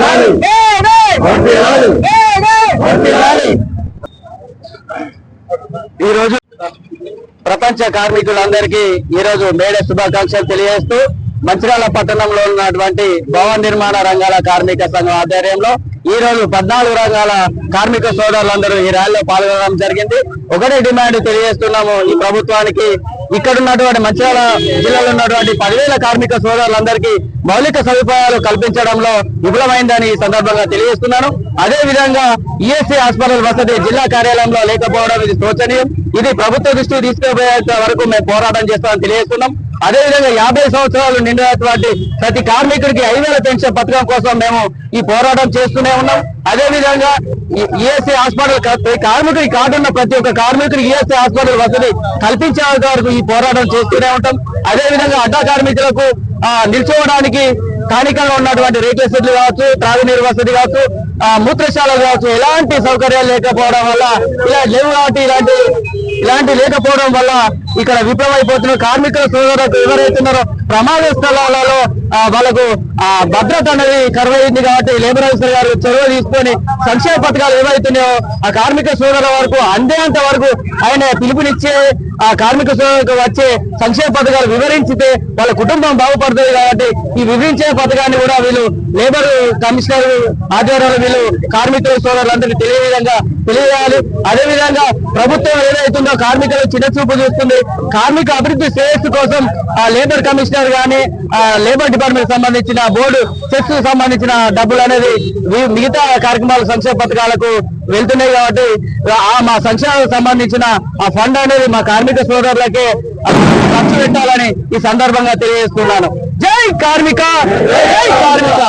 రాదు. రాదు. రాదు. రాదు. ఈరోజు ప్రపంచ కార్మికులందరికీ ఈరోజు మేడే శుభాకాంక్షలు తెలియజేస్తూ మంచిర్యాల పట్టణంలో ఉన్నటువంటి భవన నిర్మాణ రంగాల కార్మిక సంఘం ఆధ్వర్యంలో ఈ రోజు పద్నాలుగు రంగాల కార్మిక సోదరులందరూ ఈ ర్యాలీలో పాల్గొనడం జరిగింది. ఒకటే డిమాండ్ తెలియజేస్తున్నాము ఈ ప్రభుత్వానికి ఇక్కడ ఉన్నటువంటి మంచిర్యాల జిల్లాలో ఉన్నటువంటి పదివేల కార్మిక సోదరులందరికీ మౌలిక సదుపాయాలు కల్పించడంలో విఫలమైందని ఈ సందర్భంగా తెలియజేస్తున్నాను. అదే విధంగా ఈఎస్సీ హాస్పిటల్ వసతి జిల్లా కార్యాలయంలో లేకపోవడం ఇది శోచనీయం. ఇది ప్రభుత్వ దృష్టికి తీసుకుపోయేంత వరకు మేము పోరాటం చేస్తామని తెలియజేస్తున్నాం. అదే విధంగా యాభై సంవత్సరాలు నిండినటువంటి ప్రతి కార్మికుడికి ఐదు వేల పెన్షన్ పథకం కోసం మేము ఈ పోరాటం చేస్తూనే ఉన్నాం. అదే విధంగా హాస్పిటల్ క- ప్రతి కార్మికుడికి కార్డున్న ప్రతి ఒక్క కార్మికుడికి ఈఎస్ఐ హాస్పిటల్ వసతి కల్పించే వరకు ఈ పోరాటం చేస్తూనే ఉంటాం. అదే విధంగా అడ్డా కార్మికులకు ఆ, నిల్చోవడానికి స్థానికంగా ఉన్నటువంటి రేట్ల సెట్లు కావచ్చు త్రాగునీరు వసతి కావచ్చు ఆ, మూత్రశాలలు కావచ్చు ఎలాంటి సౌకర్యాలు లేకపోవడం వల్ల ఇలా లేవు కాబట్టి ఇలాంటి ఇలాంటి లేకపోవడం వల్ల ఇక్కడ విఫలమైపోతున్న కార్మికుల సోదరులకు ఎవరైతున్నారో ప్రమాద స్థలాలలో వాళ్ళకు ఆ భద్రత అనేది కరువైంది కాబట్టి లేబర్ ఆఫీసర్ గారు చొరవ తీసుకొని సంక్షేమ పథకాలు ఏవైతున్నాయో ఆ కార్మిక సోదరుల వరకు అందేంత వరకు ఆయన పిలుపునిచ్చే ఆ కార్మిక సోదరులకు వచ్చే సంక్షేమ పథకాలు వివరించితే వాళ్ళ కుటుంబం బాగుపడుతుంది కాబట్టి ఈ వివరించే పథకాన్ని కూడా వీళ్ళు లేబర్ కమిషనర్ ఆధ్వర్యంలో వీళ్ళు కార్మికుల సోదరులందరికీ తెలియ విధంగా తెలియజేయాలి. అదే విధంగా ప్రభుత్వం ఏదైతుందో కార్మికులు చిన్న చూపు చూస్తుంది. కార్మిక అభివృద్ధి శ్రేయస్సు కోసం ఆ లేబర్ కమిషనర్ గాని ఆ లేబర్ డిపార్ట్మెంట్ సంబంధించిన బోర్డు చెక్స్ సంబంధించిన డబ్బులు అనేది మిగతా కార్యక్రమాలు సంక్షేమ పథకాలకు వెళ్తున్నాయి కాబట్టి ఆ మా సంక్షేమాలకు సంబంధించిన ఆ ఫండ్ అనేది మా కార్మిక సోదరులకే ఖర్చు పెట్టాలని ఈ సందర్భంగా తెలియజేస్తున్నాను. జై కార్మిక! జై కార్మిక!